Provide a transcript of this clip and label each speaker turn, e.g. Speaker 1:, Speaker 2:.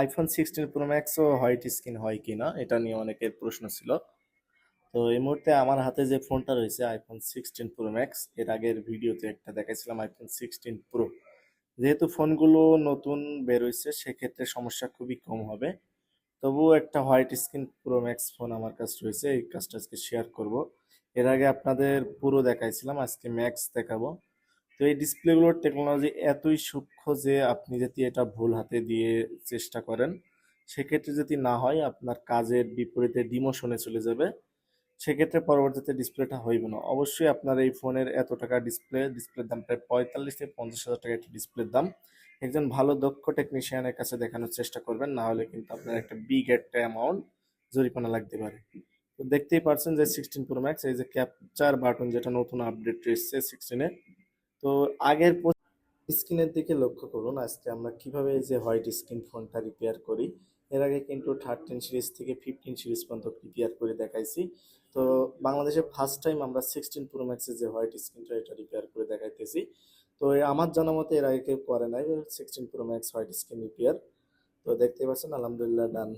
Speaker 1: IPhone sixteen pro ম্যাক্সও white screen হয় কি না, এটা নিয়ে অনেকের প্রশ্ন ছিল। তো এই মুহূর্তে আমার হাতে যে ফোনটা রয়েছে আইফোন সিক্সটিন প্রো ম্যাক্স এর আগের ভিডিওতে একটা দেখাইছিলাম আইফোন সিক্সটিন প্রো যেহেতু ফোনগুলো নতুন বেরোইছে, সেক্ষেত্রে সমস্যা খুবই কম হবে। তবুও একটা white screen pro max phone আমার কাছে রয়েছে, এই কাজটা আজকে শেয়ার করব। এর আগে আপনাদের পুরো দেখাইছিলাম, আজকে ম্যাক্স দেখাবো। তো এই ডিসপ্লেগুলোর টেকনোলজি এতই সূক্ষ্ম যে আপনি যদি এটা ভুল হাতে দিয়ে চেষ্টা করেন, সেক্ষেত্রে যদি না হয়, আপনার কাজের বিপরীতে ডিমোশনে চলে যাবে। সেক্ষেত্রে পরবর্তীতে ডিসপ্লেটা হইব না। অবশ্যই আপনার এই ফোনের এত টাকা ডিসপ্লে ডিসপ্লের দাম প্রায় পঁয়তাল্লিশ থেকে পঞ্চাশ হাজার টাকা একটা ডিসপ্লের দাম। একজন ভালো দক্ষ টেকনিশিয়ানের কাছে দেখানোর চেষ্টা করবেন, না হলে কিন্তু আপনার একটা বিগ একটা অ্যামাউন্ট জরিমানা লাগতে পারে। তো দেখতেই পারছেন যে সিক্সটিন প্রো ম্যাক্স এই যে ক্যাপচার বাটন যেটা নতুন আপডেট এসছে সিক্সটিনে তো আগের স্ক্রিনের দিকে লক্ষ্য করুন, আজকে আমরা কীভাবে এই যে হোয়াইট স্ক্রিন ফোনটা রিপেয়ার করি, এর আগে কিন্তু থার্টিন সিরিজ থেকে ফিফটিন সিরিজ পর্যন্ত রিপেয়ার করে দেখাইছি। তো বাংলাদেশে ফার্স্ট টাইম আমরা সিক্সটিন প্রো ম্যাক্সের যে হোয়াইট স্ক্রিনটা এটা রিপেয়ার করে দেখাইতেছি। তো আমার জানা মতে এর আগে কেউ করে নাই sixteen pro max white screen repair তো দেখতে পাচ্ছেন, আলহামদুলিল্লাহ ডান